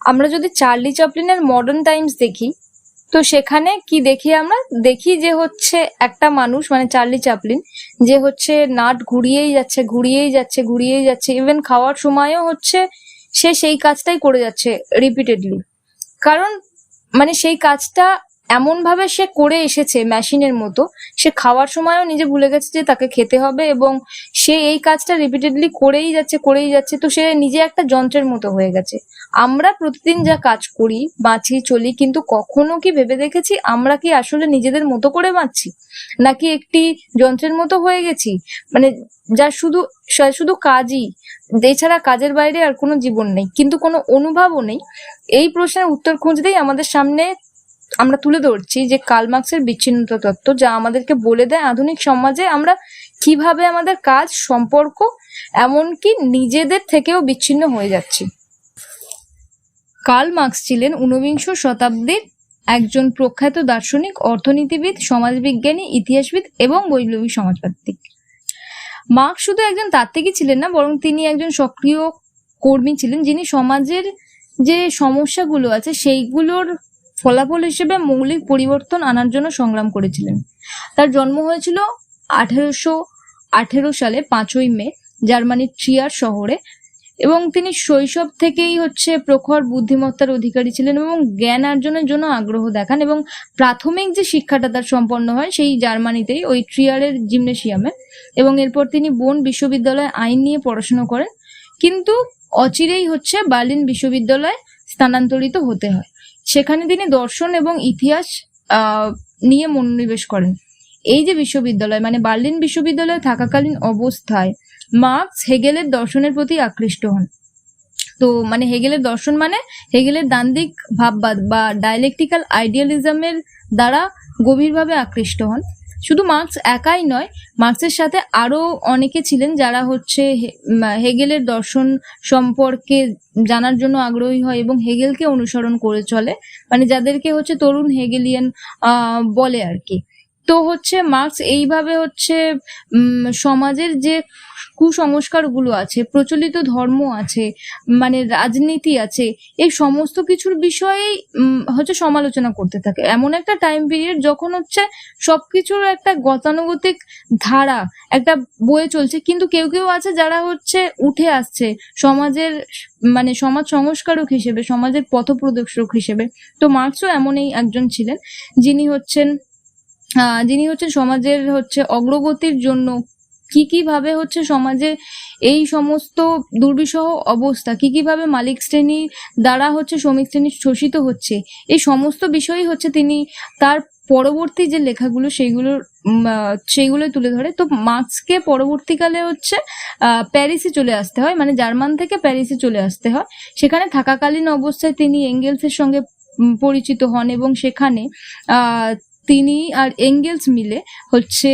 আমরা যদি Charlie চ্যাপলিনের modern Times দেখি, তো সেখানে কি দেখি আমরা? দেখি যে হচ্ছে একটা মানুষ মানে চার্লি চ্যাপলিন যে হচ্ছে নাট ঘুরিয়েই যাচ্ছে ঘুরিয়েই যাচ্ছে ঘুরিয়েই যাচ্ছে ইভেন খাওয়ার সময়ও হচ্ছে সে সেই কাজটাই করে যাচ্ছে রিপিটেডলি কারণ মানে সেই কাজটা এমন ভাবে সে করে এসেছে মেশিনের মতো, সে খাওয়ার সময়ও নিজে ভুলে গেছে যে তাকে খেতে হবে এবং সে এই কাজটা রিপিটেডলি করেই যাচ্ছে করেই যাচ্ছে, তো সে নিজে একটা যন্ত্রের মতো হয়ে গেছে। আমরা প্রতিদিন যা কাজ করি, বাঁচি, চলি, কিন্তু কখনো কি ভেবে দেখেছি আমরা কি আসলে নিজেদের মতো করে বাঁচছি? নাকি একটি যন্ত্রের মতো হয়ে গেছি? মানে যা শুধু শুধু কাজই, এছাড়া কাজের বাইরে আর কোনো জীবন নেই, কিন্তু কোনো অনুভবও নেই। এই প্রশ্নের উত্তর খুঁজতেই আমাদের সামনে আমরা তুলে ধরছি যে কার্ল মার্কসের বিচ্ছিন্নতা তত্ত্ব যা আমাদেরকে বলে দেয় আধুনিক সমাজে আমরা কীভাবে আমাদের কাজ, সম্পর্ক এমনকি নিজেদের থেকেও বিচ্ছিন্ন হয়ে যাচ্ছি। কার্ল মার্কস ছিলেন ঊনবিংশ শতাব্দীর একজন প্রখ্যাত দার্শনিক, অর্থনীতিবিদ, সমাজবিজ্ঞানী, ইতিহাসবিদ এবং বৈপ্লবিক সমাজতাত্ত্বিক মার্কস শুধু একজন তাত্ত্বিকই ছিলেন না, বরং তিনি একজন সক্রিয় কর্মী ছিলেন যিনি সমাজের যে সমস্যাগুলো আছে সেইগুলোর ফলাফল হিসেবে মৌলিক পরিবর্তন আনার জন্য সংগ্রাম করেছিলেন। তার জন্ম হয়েছিল আঠেরোশো আঠেরো সালে পাঁচই মে জার্মানির ট্রিয়ার শহরে এবং তিনি শৈশব থেকেই হচ্ছে প্রখর বুদ্ধিমত্তার অধিকারী ছিলেন এবং জ্ঞান অর্জনের জন্য আগ্রহ দেখান এবং প্রাথমিক যে শিক্ষাটা তার সম্পন্ন হয় সেই জার্মানিতেই ওই ট্রিয়ারের জিমনেশিয়ামে এবং এরপর তিনি বোন বিশ্ববিদ্যালয়ে আইন নিয়ে পড়াশোনা করেন। কিন্তু অচিরেই হচ্ছে বার্লিন বিশ্ববিদ্যালয়ে স্থানান্তরিত হতে হয়। সেখানে তিনি দর্শন এবং ইতিহাস নিয়ে মনোনিবেশ করেন। এই যে বিশ্ববিদ্যালয় মানে বার্লিন বিশ্ববিদ্যালয়ে থাকাকালীন অবস্থায় মার্কস হেগেলের দর্শনের প্রতি আকৃষ্ট হন। তো মানে হেগেলের দর্শন মানে হেগেলের দান্দিক ভাববাদ বা ডায়ালেকটিক্যাল আইডিয়ালিজমের দ্বারা গভীরভাবে আকৃষ্ট হন। শুধু মার্কস একাই নয়, মার্কসের সাথে আরও অনেকে ছিলেন যারা হচ্ছে হেগেলের দর্শন সম্পর্কে জানার জন্য আগ্রহী হয় এবং হেগেলকে অনুসরণ করে চলে। মানে যাদেরকে হচ্ছে তরুণ হেগেলিয়ান বলে আর কি। তো হচ্ছে মার্কস এইভাবে হচ্ছে সমাজের যে কুসংস্কারগুলো আছে, প্রচলিত ধর্ম আছে মানে রাজনীতি আছে, এই সমস্ত কিছুর বিষয়েই হচ্ছে সমালোচনা করতে থাকে। এমন একটা টাইম পিরিয়ড যখন হচ্ছে সবকিছুর একটা গতানুগতিক ধারা, একটা বয়ে চলছে, কিন্তু কেউ কেউ আছে যারা হচ্ছে উঠে আসছে সমাজের মানে সমাজ সংস্কারক হিসেবে, সমাজের পথপ্রদর্শক হিসেবে। তো মার্কসও এমনই একজন ছিলেন, যিনি হচ্ছেন যিনি হচ্ছেন সমাজের হচ্ছে অগ্রগতির জন্য কি কি ভাবে হচ্ছে সমাজে এই সমস্ত দুর্বিষহ অবস্থা, কি কি ভাবে মালিক শ্রেণি দ্বারা হচ্ছে শ্রমিক শ্রেণি শোষিত হচ্ছে, এই সমস্ত বিষয়ই হচ্ছে তিনি তার পরবর্তী যে লেখাগুলো সেইগুলোর সেইগুলো তুলে ধরে। তো মার্কসকে পরবর্তীকালে হচ্ছে প্যারিসে চলে আসতে হয় মানে জার্মান থেকে প্যারিসে চলে আসতে হয়। সেখানে থাকাকালীন অবস্থায় তিনি এঙ্গেলসের সঙ্গে পরিচিত হন এবং সেখানে তিনি আর এঙ্গেলস মিলে হচ্ছে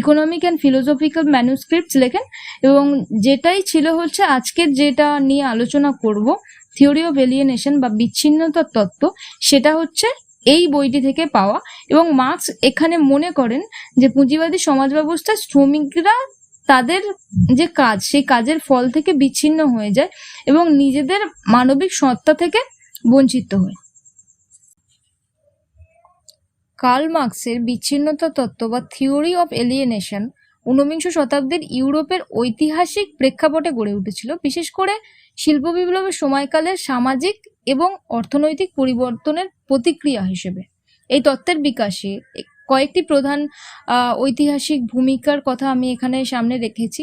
ইকোনমিক অ্যান্ড ফিলোসফিক্যাল ম্যানুস্ক্রিপ্টস লেখেন এবং যেটাই ছিল হচ্ছে আজকের যেটা নিয়ে আলোচনা করব থিওরি অফ এলিয়েনেশন বা বিচ্ছিন্নতার তত্ত্ব, সেটা হচ্ছে এই বইটি থেকে পাওয়া এবং মার্কস এখানে মনে করেন যে পুঁজিবাদী সমাজ ব্যবস্থায় শ্রমিকরা তাদের যে কাজ, সেই কাজের ফল থেকে বিচ্ছিন্ন হয়ে যায় এবং নিজেদের মানবিক সত্তা থেকে বঞ্চিত হয়। কার্ল মার্কসের বিচ্ছিন্নতা তত্ত্ব বা থিওরি অফ এলিয়েনেশন ঊনবিংশ শতাব্দীর ইউরোপের ঐতিহাসিক প্রেক্ষাপটে গড়ে উঠেছিল। বিশেষ করে শিল্প বিপ্লবের সময়কালের সামাজিক এবং অর্থনৈতিক পরিবর্তনের প্রতিক্রিয়া হিসেবে। এই তত্ত্বের বিকাশে কয়েকটি প্রধান ঐতিহাসিক ভূমিকার কথা আমি এখানে সামনে রেখেছি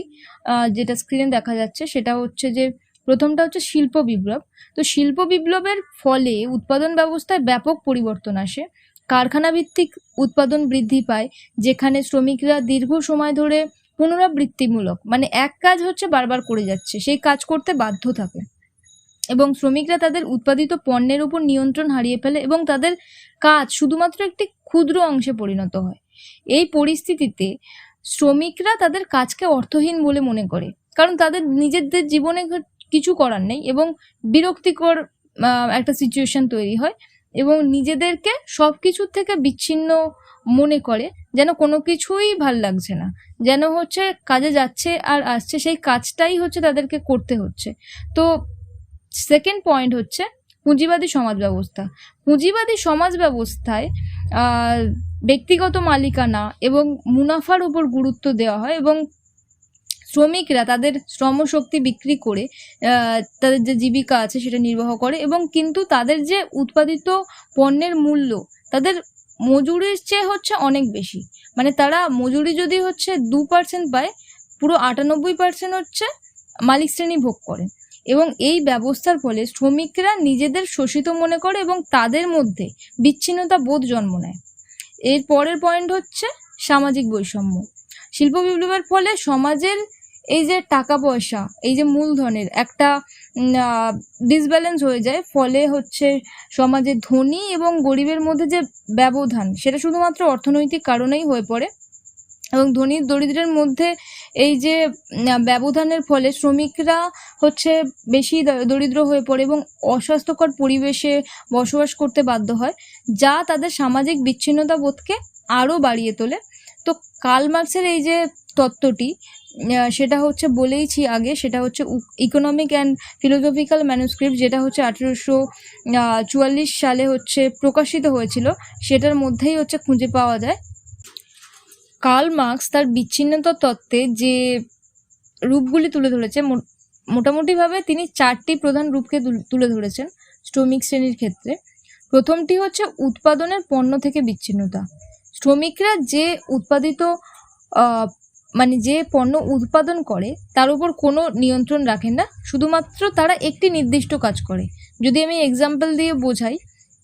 যেটা স্ক্রিনে দেখা যাচ্ছে। সেটা হচ্ছে যে, প্রথমটা হচ্ছে শিল্প বিপ্লব। তো শিল্প বিপ্লবের ফলে উৎপাদন ব্যবস্থায় ব্যাপক পরিবর্তন আসে। কারখানা ভিত্তিক উৎপাদন বৃদ্ধি পায়, যেখানে শ্রমিকরা দীর্ঘ সময় ধরে পুনরাবৃত্তিমূলক মানে এক কাজ হচ্ছে বারবার করে যাচ্ছে, সেই কাজ করতে বাধ্য থাকে। এবং শ্রমিকরা তাদের উৎপাদিত পণ্যের উপর নিয়ন্ত্রণ হারিয়ে ফেলে এবং তাদের কাজ শুধুমাত্র একটি ক্ষুদ্র অংশে পরিণত হয়। এই পরিস্থিতিতে শ্রমিকরা তাদের কাজকে অর্থহীন বলে মনে করে, কারণ তাদের নিজেদের জীবনে কিছু করার নেই এবং বিরক্তিকর একটা সিচুয়েশন তৈরি হয়। এবং নিজেদেরকে সব কিছুর থেকে বিচ্ছিন্ন মনে করে যেন কোনো কিছুই ভালো লাগছে না। যেন হচ্ছে কাজে যাচ্ছে আর আসছে, সেই কাজটাই হচ্ছে তাদেরকে করতে হচ্ছে। তো সেকেন্ড পয়েন্ট হচ্ছে পুঁজিবাদী সমাজ ব্যবস্থা। পুঁজিবাদী সমাজ ব্যবস্থায় ব্যক্তিগত মালিকানা এবং মুনাফার উপর গুরুত্ব দেওয়া হয় এবং শ্রমিকরা তাদের শ্রমশক্তি বিক্রি করে তাদের যে জীবিকা আছে সেটা নির্বাহ করে এবং কিন্তু তাদের যে উৎপাদিত পণ্যের মূল্য তাদের মজুরির চেয়ে হচ্ছে অনেক বেশি। মানে তারা মজুরি যদি হচ্ছে দু পার্সেন্ট পায়, পুরো আটানব্বই পার্সেন্ট হচ্ছে মালিক শ্রেণি ভোগ করে এবং এই ব্যবস্থার ফলে শ্রমিকরা নিজেদের শোষিত মনে করে এবং তাদের মধ্যে বিচ্ছিন্নতা বোধ জন্ম নেয়। এর পরের পয়েন্ট হচ্ছে সামাজিক বৈষম্য। শিল্প বিপ্লবের ফলে সমাজের এই যে টাকা পয়সা, এই যে মূলধনের একটা ডিসব্যালেন্স হয়ে যায়, ফলে হচ্ছে সমাজে ধনী এবং গরিবের মধ্যে যে ব্যবধান, সেটা শুধুমাত্র অর্থনৈতিক কারণেই হয়ে পড়ে। এবং ধনী দরিদ্রের মধ্যে এই যে ব্যবধানের ফলে শ্রমিকরা হচ্ছে বেশি দরিদ্র হয়ে পড়ে এবং অস্বাস্থ্যকর পরিবেশে বসবাস করতে বাধ্য হয়, যা তাদের সামাজিক বিচ্ছিন্নতা বোধকে আরও বাড়িয়ে তোলে। তো কার্ল মার্কসের এই যে তত্ত্বটি সেটা হচ্ছে বলেইছি আগে, সেটা হচ্ছে ইকোনমিক অ্যান্ড ফিলোসফিক্যাল ম্যানুস্ক্রিপ্ট যেটা হচ্ছে আঠেরোশো চুয়াল্লিশ সালে হচ্ছে প্রকাশিত হয়েছিল, সেটার মধ্যেই হচ্ছে খুঁজে পাওয়া যায়। কার্ল মার্কস তার বিচ্ছিন্নতা তত্ত্বে যে রূপগুলি তুলে ধরেছে মোটামুটিভাবে তিনি চারটি প্রধান রূপকে তুল- ধরেছেন শ্রমিক শ্রেণির ক্ষেত্রে। প্রথমটি হচ্ছে উৎপাদনের পণ্য থেকে বিচ্ছিন্নতা। শ্রমিকরা যে উৎপাদিত মানে যে পণ্য উৎপাদন করে, তার উপর কোনো নিয়ন্ত্রণ রাখেন না। শুধুমাত্র তারা একটি নির্দিষ্ট কাজ করে। যদি আমি এক্সাম্পল দিয়ে বোঝাই,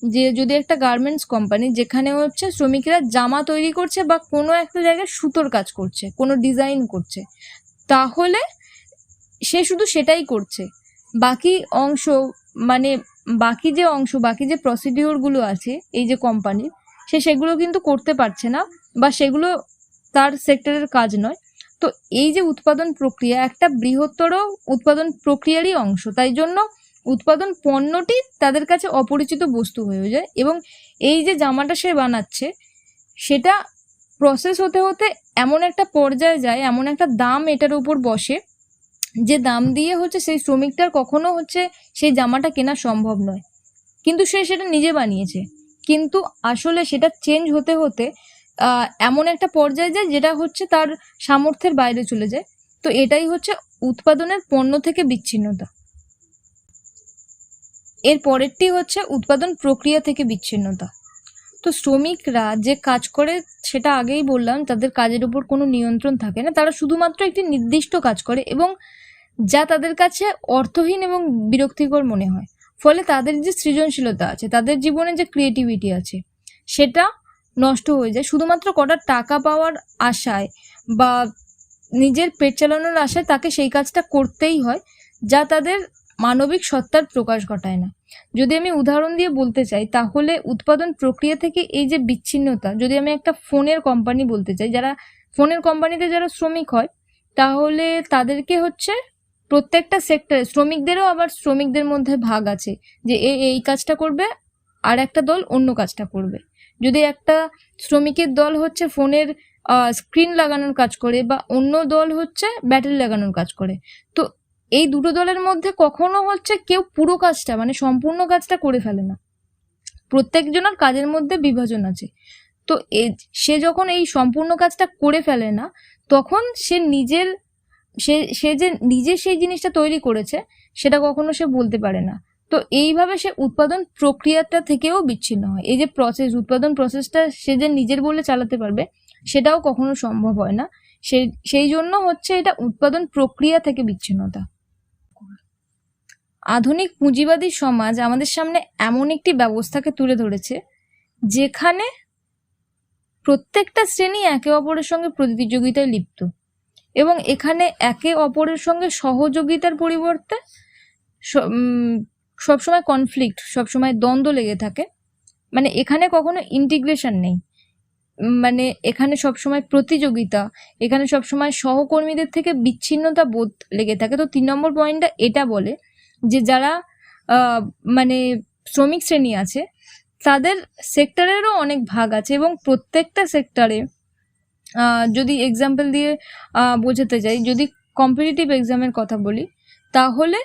যে যদি একটা গার্মেন্টস কোম্পানি যেখানে হচ্ছে শ্রমিকরা জামা তৈরি করছে বা কোনো একটা জায়গায় সুতোর কাজ করছে, কোনো ডিজাইন করছে, তাহলে সে শুধু সেটাই করছে। বাকি অংশ মানে বাকি যে অংশ, বাকি যে প্রসিডিওরগুলো আছে, এই যে কোম্পানির সে সেগুলো কিন্তু করতে পারছে না বা সেগুলো তার সেক্টরের কাজ নয়। তো এই যে উৎপাদন প্রক্রিয়া, একটা বৃহত্তর উৎপাদন প্রক্রিয়ারই অংশ, তাই জন্য উৎপাদন পণ্যটি তাদের কাছে অপরিচিত বস্তু হয়ে যায় এবং এই যে জামাটা সে বানাচ্ছে, সেটা প্রসেস হতে হতে এমন একটা পর্যায়ে যায়, এমন একটা দাম এটার উপর বসে, যে দাম দিয়ে হচ্ছে সেই শ্রমিকটার কখনো হচ্ছে সেই জামাটা কেনা সম্ভব নয়। কিন্তু সে সেটা নিজে বানিয়েছে। কিন্তু আসলে সেটা চেঞ্জ হতে হতে এমন একটা পর্যায়ে যায় যেটা হচ্ছে তার সামর্থ্যের বাইরে চলে যায়। তো এটাই হচ্ছে উৎপাদনের পণ্য থেকে বিচ্ছিন্নতা। এর পরেরটি হচ্ছে উৎপাদন প্রক্রিয়া থেকে বিচ্ছিন্নতা। তো শ্রমিকরা যে কাজ করে, সেটা আগেই বললাম, তাদের কাজের উপর কোনো নিয়ন্ত্রণ থাকে না। তারা শুধুমাত্র একটি নির্দিষ্ট কাজ করে এবং যা তাদের কাছে অর্থহীন এবং বিরক্তিকর মনে হয়। ফলে তাদের যে সৃজনশীলতা আছে, তাদের জীবনে যে ক্রিয়েটিভিটি আছে, সেটা নষ্ট হয়ে যায়। শুধুমাত্র কটা টাকা পাওয়ার আশায় বা নিজের পেট চালানোর আশায় তাকে সেই কাজটা করতেই হয়, যা তাদের মানবিক সত্তার প্রকাশ ঘটায় না। যদি আমি উদাহরণ দিয়ে বলতে চাই, তাহলে উৎপাদন প্রক্রিয়া থেকে এই যে বিচ্ছিন্নতা, যদি আমি একটা ফোনের কোম্পানি বলতে চাই, যারা ফোনের কোম্পানিতে যারা শ্রমিক হয়, তাহলে তাদেরকে হচ্ছে প্রত্যেকটা সেক্টরে শ্রমিকদেরও আবার শ্রমিকদের মধ্যে ভাগ আছে, যে এ এই কাজটা করবে আর একটা দল অন্য কাজটা করবে। যদি একটা শ্রমিকের দল হচ্ছে ফোনের স্ক্রিন লাগানোর কাজ করে বা অন্য দল হচ্ছে ব্যাটারি লাগানোর কাজ করে, তো এই দুটো দলের মধ্যে কখনো হচ্ছে কেউ পুরো কাজটা মানে সম্পূর্ণ কাজটা করে ফেলে না। প্রত্যেকজনের কাজের মধ্যে বিভাজন আছে। তো এ- সে যখন এই সম্পূর্ণ কাজটা করে ফেলে না, তখন সে নিজের, সে সে যে নিজে সেই জিনিসটা তৈরি করেছে, সেটা কখনো সে বলতে পারে না। তো এইভাবে সে উৎপাদন প্রক্রিয়াটা থেকেও বিচ্ছিন্ন হয়। এই যে প্রসেস উৎপাদন প্রসেসটা সে যে নিজের বলে চালাতে পারবে, সেটাও কখনো সম্ভব হয় না। সেই জন্য হচ্ছে এটা উৎপাদন প্রক্রিয়া থেকে বিচ্ছিন্নতা। আধুনিক পুঁজিবাদী সমাজ আমাদের সামনে এমন একটি ব্যবস্থাকে তুলে ধরেছে, যেখানে প্রত্যেকটা শ্রেণি একে অপরের সঙ্গে প্রতিযোগিতায় লিপ্ত এবং এখানে একে অপরের সঙ্গে সহযোগিতার পরিবর্তে সবসময় কনফ্লিক্ট সবসময় দ্বন্দ্ব লেগে থাকে। মানে এখানে কখনো ইন্টিগ্রেশন নেই। মানে এখানে সবসময় প্রতিযোগিতা, এখানে সবসময় সহকর্মীদের থেকে বিচ্ছিন্নতা বোধ লেগে থাকে। তো তিন নম্বর পয়েন্টটা এটা বলে যে যারা মানে শ্রমিক শ্রেণি আছে, তাদের সেক্টরেরও অনেক ভাগ আছে এবং প্রত্যেকটা সেক্টরে যদি এক্সাম্পল দিয়ে বোঝাতে যাই, যদি কম্পিটিটিভ এক্সামের কথা বলি, তাহলে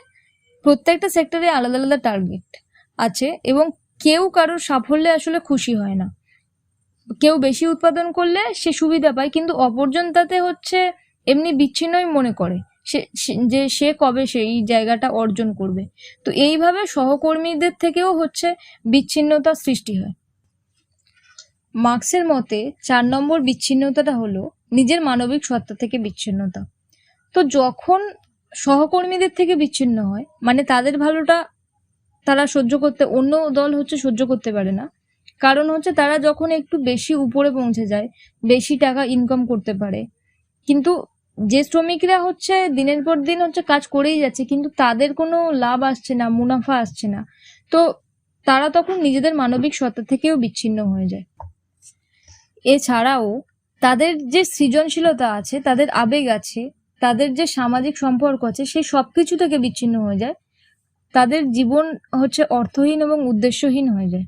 প্রত্যেকটা সেক্টরে আলাদা আলাদা টার্গেট আছে এবং কেউ কারোর সাফল্যে আসলে খুশি হয় না। কেউ বেশি উৎপাদন করলে সে সুবিধা পায়, কিন্তু অপরজন তাতে হচ্ছে এমনি বিচ্ছিন্নই মনে করে সে, যে সে কবে সেই জায়গাটা অর্জন করবে। তো এইভাবে সহকর্মীদের থেকেও হচ্ছে বিচ্ছিন্নতা সৃষ্টি হয়। মার্কসের মতে চার নম্বর বিচ্ছিন্নতাটা হলো নিজের মানবিক সত্তা থেকে বিচ্ছিন্নতা। তো যখন সহকর্মীদের থেকে বিচ্ছিন্ন হয়। মানে তাদের ভালোটা তারা সহ্য করতে, অন্য দল হচ্ছে সহ্য করতে পারে না। কারণ হচ্ছে তারা যখন একটু বেশি উপরে পৌঁছে যায়, বেশি টাকা ইনকাম করতে পারে। কিন্তু যে শ্রমিকরা হচ্ছে দিনের পর দিন হচ্ছে কাজ করেই যাচ্ছে, কিন্তু তাদের কোনো লাভ আসছে না, মুনাফা আসছে না। তো তারা তখন নিজেদের মানবিক সত্তা থেকেও বিচ্ছিন্ন হয়ে যায়। এছাড়াও তাদের যে সৃজনশীলতা আছে, তাদের আবেগ আছে তাদের যে সামাজিক সম্পর্ক আছে সেই সব কিছু থেকে বিচ্ছিন্ন হয়ে যায়। তাদের জীবন হচ্ছে অর্থহীন এবং উদ্দেশ্যহীন হয়ে যায়।